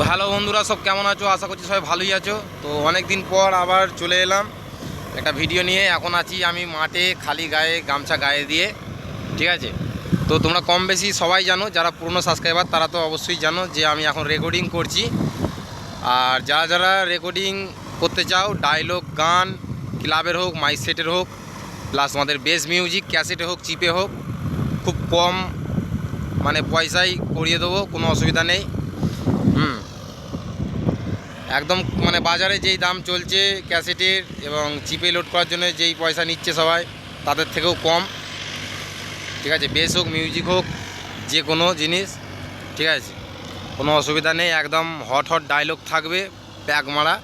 তো হ্যালো বন্ধুরা, সব কেমন আছো? আশা করছি সবাই ভালোই আছো। তো অনেক দিন পর আবার চলে এলাম একটা ভিডিও নিয়ে। এখন আছি আমি মাঠে খালি গায়ে, গামছা গায়ে দিয়ে, ঠিক আছে? তো তোমরা কম বেশি সবাই জানো, যারা পুরনো সাবস্ক্রাইবার তারা তো অবশ্যই জানো যে আমি এখন রেকর্ডিং করছি। আর যারা যারা রেকর্ডিং করতে চাও ডায়লগ গান ক্লাবের হোক মাইক সেটের হোক প্লাস আমাদের বেস মিউজিক ক্যাসেটে হোক চিপে হোক, খুব কম মানে পয়সায় করিয়ে দেবো, কোনো অসুবিধা নেই। হুম। একদম মানে বাজারে যেই দাম চলছে ক্যাসেটের এবং চিপে লোড করার জন্য যেই পয়সা নিচ্ছে সবাই, তাদের থেকেও কম। ঠিক আছে বেস হোক মিউজিক হোক যে কোনো জিনিস, ঠিক আছে। কোনো অসুবিধা নেই, একদম হট হট ডায়লগ থাকবে প্যাক মারা।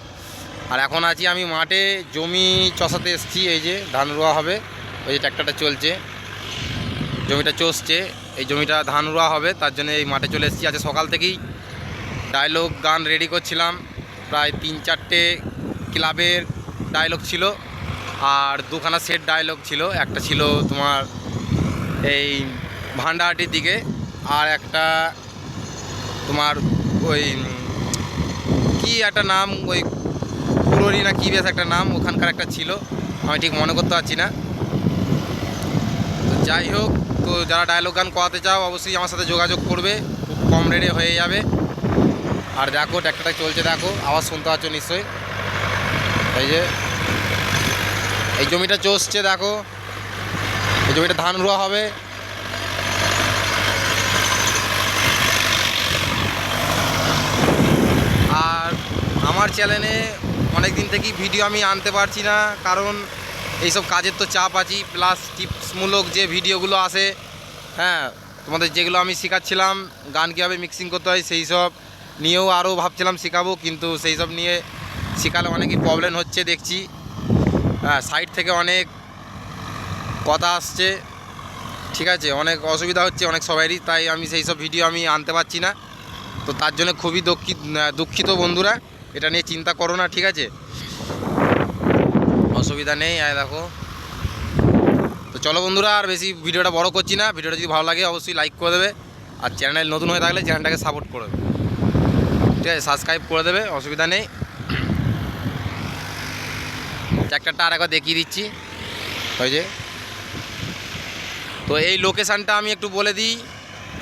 আর এখন আছি আমি মাঠে, জমি চষাতে এসেছি, এই যে ধান রোয়া হবে, ওই যে ট্র্যাক্টরটা চলছে। জমিটা চষছে, এই জমিটা ধান রোয়া হবে, তার জন্য এই মাঠে চলে এসেছি। আজকে সকাল থেকেই ডায়লগ গান রেডি করছিলাম। প্রায় তিন চারটে ক্লাবের ডায়লগ ছিল আর দুখানা সেট ডায়লগ ছিল। একটা ছিল তোমার এই ভান্ডাহাটির দিকে আর একটা তোমার ওই কি একটা নাম, ওই পুরোরি না কি বেশ একটা নাম, ওখানকার একটা ছিল। আমি ঠিক মনে করতে পারছি না। তো যাই হোক, তো যারা ডায়লগ গান করাতে চাও অবশ্যই আমার সাথে যোগাযোগ করবে। খুব কম রেটে হয়ে যাবে। আর দেখো ট্র্যাক্টরটা চলছে, দেখো। আওয়াজ শুনতে পাচ্ছ নিশ্চয়ই? এই যে, এই জমিটা চষছে, দেখো। এই জমিটা ধান রোয়া হবে। আর আমার চ্যানেলে অনেক দিন থেকেই ভিডিও আমি আনতে পারছি না, কারণ এইসব কাজের তো চাপ আছি প্লাস টিপসমূলক যে ভিডিওগুলো আসে হ্যাঁ তোমাদের যেগুলো আমি শেখাচ্ছিলাম, গান কীভাবে মিক্সিং করতে হয়, সেই সব। নিয়েও আরও ভাবছিলাম শেখাবো, কিন্তু সেই সব নিয়ে শেখালে অনেকই প্রবলেম হচ্ছে দেখছি। হ্যাঁ সাইড থেকে অনেক কথা আসছে, ঠিক আছে? অনেক অসুবিধা হচ্ছে অনেক সবারই তাই আমি সেই সব ভিডিও আমি আনতে পারছি না। তো তার জন্য খুবই দুঃখিত দুঃখিত বন্ধুরা, এটা নিয়ে চিন্তা করো না, ঠিক আছে? অসুবিধা নেই, আয় দেখো। তো চলো বন্ধুরা, আর বেশি ভিডিওটা বড় করছি না। ভিডিওটা যদি ভালো লাগে, অবশ্যই লাইক করে দেবে। আর চ্যানেল নতুন হয়ে থাকলে চ্যানেলটাকে সাপোর্ট করে দেবে। ঠিক আছে সাবস্ক্রাইব করে দেবে, অসুবিধা নেই। ট্র্যাক্টরটা আর একবার দেখিয়ে দিচ্ছি। ওই যে। তো এই লোকেশানটা আমি একটু বলে দিই,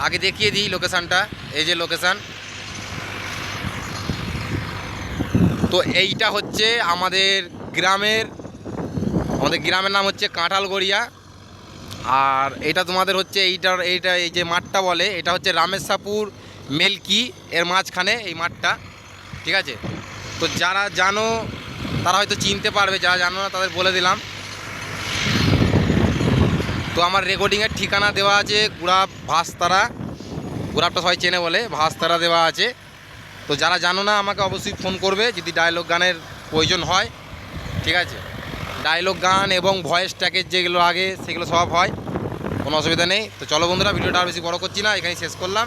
আগে দেখিয়ে দিই লোকেশানটা এই যে লোকেশান তো এইটা হচ্ছে আমাদের গ্রামের আমাদের গ্রামের নাম হচ্ছে কাঁঠালগড়িয়া। আর এটা তোমাদের হচ্ছে এইটার, এইটা এই যে মাঠটা বলে, এটা হচ্ছে রামেশাপুর মেলকি এর মাঝখানে এই মাঠটা, ঠিক আছে? তো যারা জানো, তারা হয়তো চিনতে পারবে, যারা জানো না, তাদের বলে দিলাম। তো আমার রেকর্ডিংয়ের ঠিকানা দেওয়া আছে গুড়াপ ভাস্তারা গুড়াপটা সবাই চেনে বলে, ভাস্তারা দেওয়া আছে। তো যারা জানো না, আমাকে অবশ্যই ফোন করবে, যদি ডায়লগ গানের প্রয়োজন হয়, ঠিক আছে? ডায়লগ গান এবং ভয়েস ট্যাকের যেগুলো আগে, সেগুলো সব হয়, কোনো অসুবিধা নেই। তো চলো বন্ধুরা, ভিডিওটা আর বেশি বড় করছি না, এখানেই শেষ করলাম।